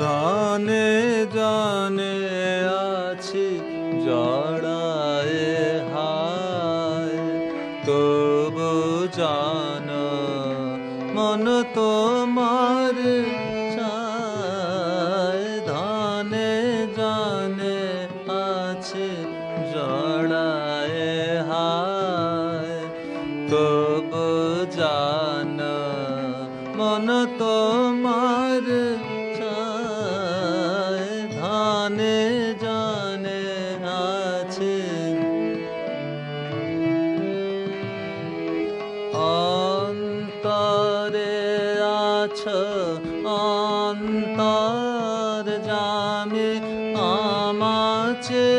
ধনে জানে আছি, জড়ায় হায়। তবু জান, মন তোমার চায়। ধনে জানে আছে, জড়ায় হায়। তবু আছো অন্তর জামে আমাচে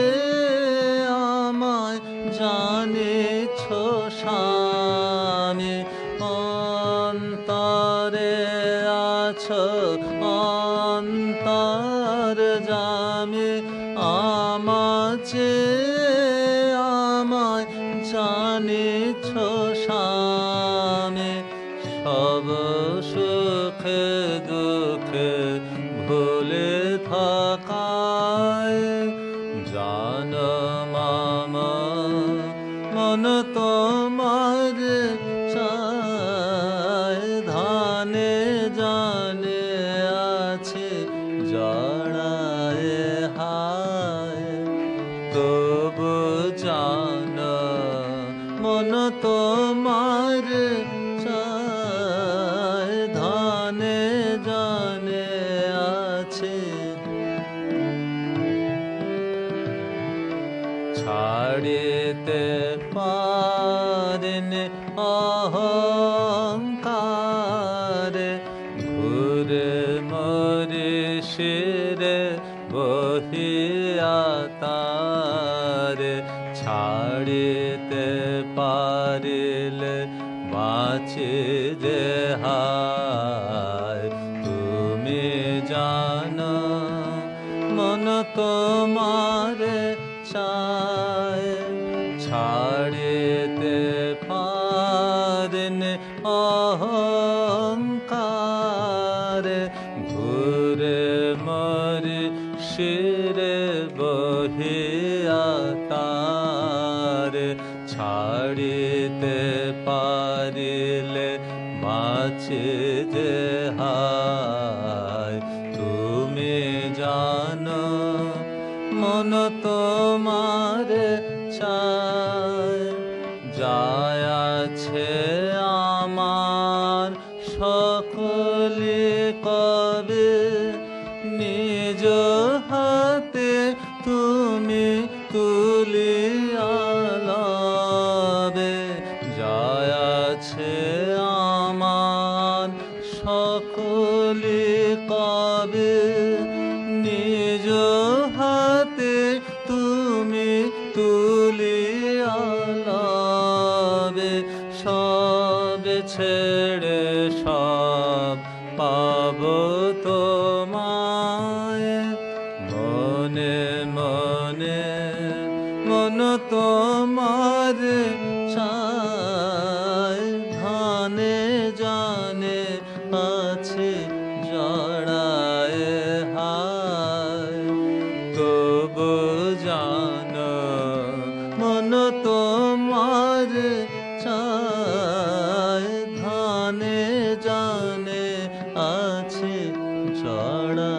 আমায় জানেছ স্বামী। অন্তরে আছো, অন্তর জামে আমাচে আমায় জানেছ স্বামী। সব সুখে দুঃখে ভুলে থাকায় জান মামা মন তোমার ধানে জান মন তোমার ছাড়িতে পারেন অহংকার। ঘুরে মরে শিরে বহিয়া তার। ছাড়িতে পারিলে বাঁচে যে তুমি জানো, মন তোমার চায় ছাড়িতে পারেন অহংকার ঘুরে মরে শিরে বহিয়া তার ছাড়িতে পারিলে বাঁচে যে হায় মন তোমার চায়। যায় আছে আমার সকলে কবে নিজ হাতে তুমি তুলি আলাবে। যায় আছে আমার সকলে কবে হাতে তুমি তুলি আলাবে সব ছেড়ে সব পাব তোমায়। মনে মনে, মন তোমার চায়, ধানে, জানে আছে আছে জড়া